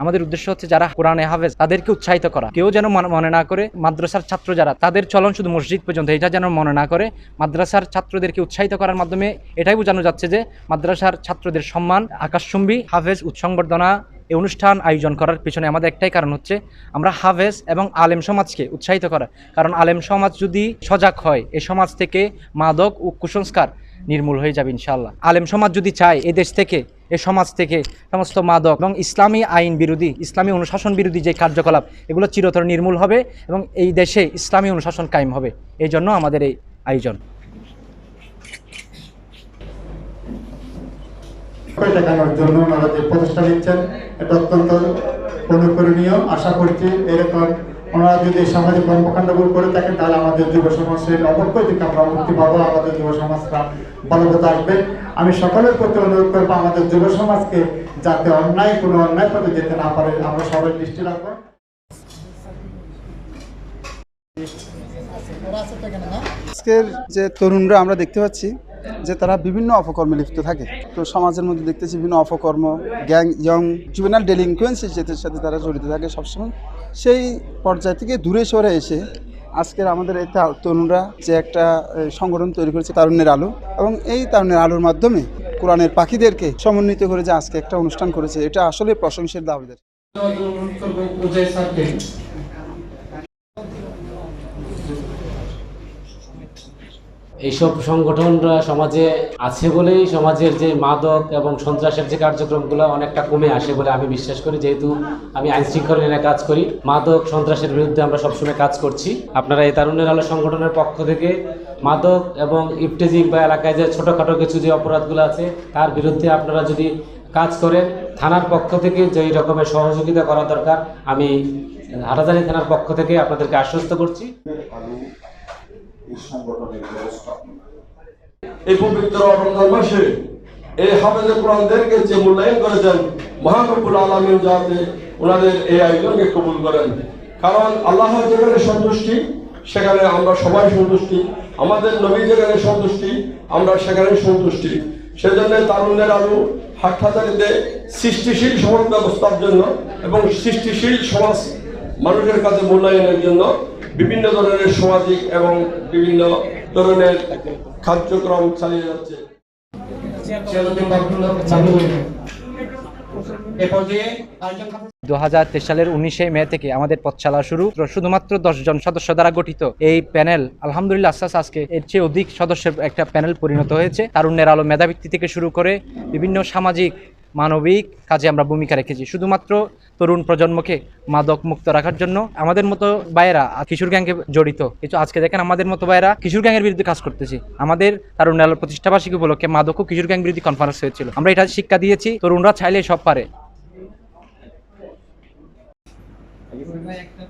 আমাদের উদ্দেশ্য হচ্ছে যারা কোরআনে হাফেজ, তাদেরকে উৎসাহিত করা। কেউ যেন মনে- না করে মাদ্রাসার ছাত্র যারা, তাদের চলন শুধু মসজিদ পর্যন্ত, এটা যেন মনে না করে মাদ্রাসার ছাত্রদেরকে উৎসাহিত করার মাধ্যমে এটাই বোঝানো যাচ্ছে যে মাদ্রাসার ছাত্রদের সম্মান, আকাশচুম্বী, হাফেজ, উৎসংবর্ধনা এই অনুষ্ঠান আয়োজন করার পিছনে আমাদের একটাই কারণ হচ্ছে আমরা হাফেজ এবং আলেম সমাজকে উৎসাহিত করা। কারণ আলেম সমাজ যদি সজাগ হয় এই সমাজ থেকে মাদক ও কুসংস্কার নির্মূল হয়ে যাবে ইনশাল্লাহ আলেম সমাজ যদি চায় এই দেশ থেকে, এ সমাজ থেকে সমস্ত মাদক এবং ইসলামী আইন বিরোধী, ইসলামী অনুশাসন বিরোধী যে কার্যকলাপ, এগুলো চিরতর নির্মূল হবে এবং এই দেশে ইসলামী অনুশাসন কায়েম হবে। এই জন্য আমাদের এই আয়োজন। দেখানোর জন্য ওনারা যে প্রচেষ্টা নিচ্ছেন, এটা অত্যন্ত অনুকরণীয়। আশা করছি এরকম ওনারা যদি সামাজিক কর্মকাণ্ডগুলো করে থাকেন, তাহলে আমাদের যুব সমাজের অবক্ষয় থেকে আমরা মুক্তি পাবো, আমাদের যুব সমাজরা বলবৎ আসবে। আমি সকলের প্রতি অনুরোধ করব, আমাদের যুব সমাজকে যাতে অন্যায়, কোনো অন্যায় পথে যেতে না পারে, আমরা সবাই দৃষ্টি রাখব। আজকের যে তরুণরা আমরা দেখতে পাচ্ছি, যে তারা বিভিন্ন অপকর্মে লিপ্ত থাকে। তো সমাজের মধ্যে দেখতেছি বিভিন্ন অপকর্ম, গ্যাং, ইয়ং জুভেনাল ডেলিংকুয়েন্সি যেদের সাথে তারা জড়িত থাকে সবসময়। সেই পর্যায় থেকে দূরে সরে এসে আজকের আমাদের এই তরুণরা যে একটা সংগঠন তৈরি করেছে তারুণের আলো এবং এই তারুণের আলোর মাধ্যমে কোরআনের পাখিদেরকে সমন্বিত করে যে আজকে একটা অনুষ্ঠান করেছে, এটা আসলে প্রশংসের দাবিদার। এইসব সংগঠনরা সমাজে আছে বলেই সমাজের যে মাদক এবং সন্ত্রাসের যে কার্যক্রমগুলো অনেকটা কমে আসে বলে আমি বিশ্বাস করি। যেহেতু আমি আইন শৃঙ্খলা নিয়ে কাজ করি, মাদক, সন্ত্রাসের বিরুদ্ধে আমরা সবসময় কাজ করছি। আপনারা এই তারুণের আলো সংগঠনের পক্ষ থেকে মাদক এবং ইফটেজিং বা এলাকায় যে ছোটোখাটো কিছু যে অপরাধগুলো আছে, তার বিরুদ্ধে আপনারা যদি কাজ করেন, থানার পক্ষ থেকে যেই রকমের সহযোগিতা করা দরকার, আমি হাটাজারি থানার পক্ষ থেকে আপনাদেরকে আশ্বস্ত করছি। এই পবিত্র রমজান মাসে এই যে মূল্যায়ন করেছেন মহাকবুল যাতে ওনাদের এই আয়োজনকে কবুল করেন। কারণ আল্লাহ যেখানে সন্তুষ্টি, সেখানে আমরা সবাই সন্তুষ্টি। আমাদের নবী যেখানে সন্তুষ্টি, আমরা সেখানে সন্তুষ্টি। সেজন্য তারুণ্যের আলু সৃষ্টিশীল সমাজ ব্যবস্থার জন্য এবং সৃষ্টিশীল সমাজ মানুষের কাছে মূল্যায়নের জন্য বিভিন্ন ধরনের সামাজিক এবং বিভিন্ন ধরনের কার্যক্রম চালিয়ে যাচ্ছে। দু হাজার তেইশ সালের উনিশে মে থেকে আমাদের পথচালা শুরু। শুধুমাত্র দশজন সদস্য দ্বারা গঠিত এই প্যানেল আলহামদুলিল্লাহ আস্তে আজকে এর চেয়ে অধিক সদস্যের একটা প্যানেল পরিণত হয়েছে। তারুণ্যের আলো মেধাবৃত্তি থেকে শুরু করে বিভিন্ন সামাজিক মানবিক কাজে আমরা ভূমিকা রেখেছি। শুধুমাত্র তরুণ প্রজন্মকে মাদক মুক্ত রাখার জন্য আমাদের মতো ভাইয়েরা কিশোর গ্যাংকে জড়িত। কিন্তু আজকে দেখেন আমাদের মতো ভাইয়েরা কিশোর গ্যাংয়ের বিরুদ্ধে কাজ করতেছি। আমাদের তারুণ্যের আলো প্রতিষ্ঠাবার্ষিকী উপলক্ষে মাদক ও কিশোর গ্যাং বিরোধী কনফারেন্স হয়েছিল। আমরা এটা শিক্ষা দিয়েছি, তরুণরা চাইলে সব পারে। একটা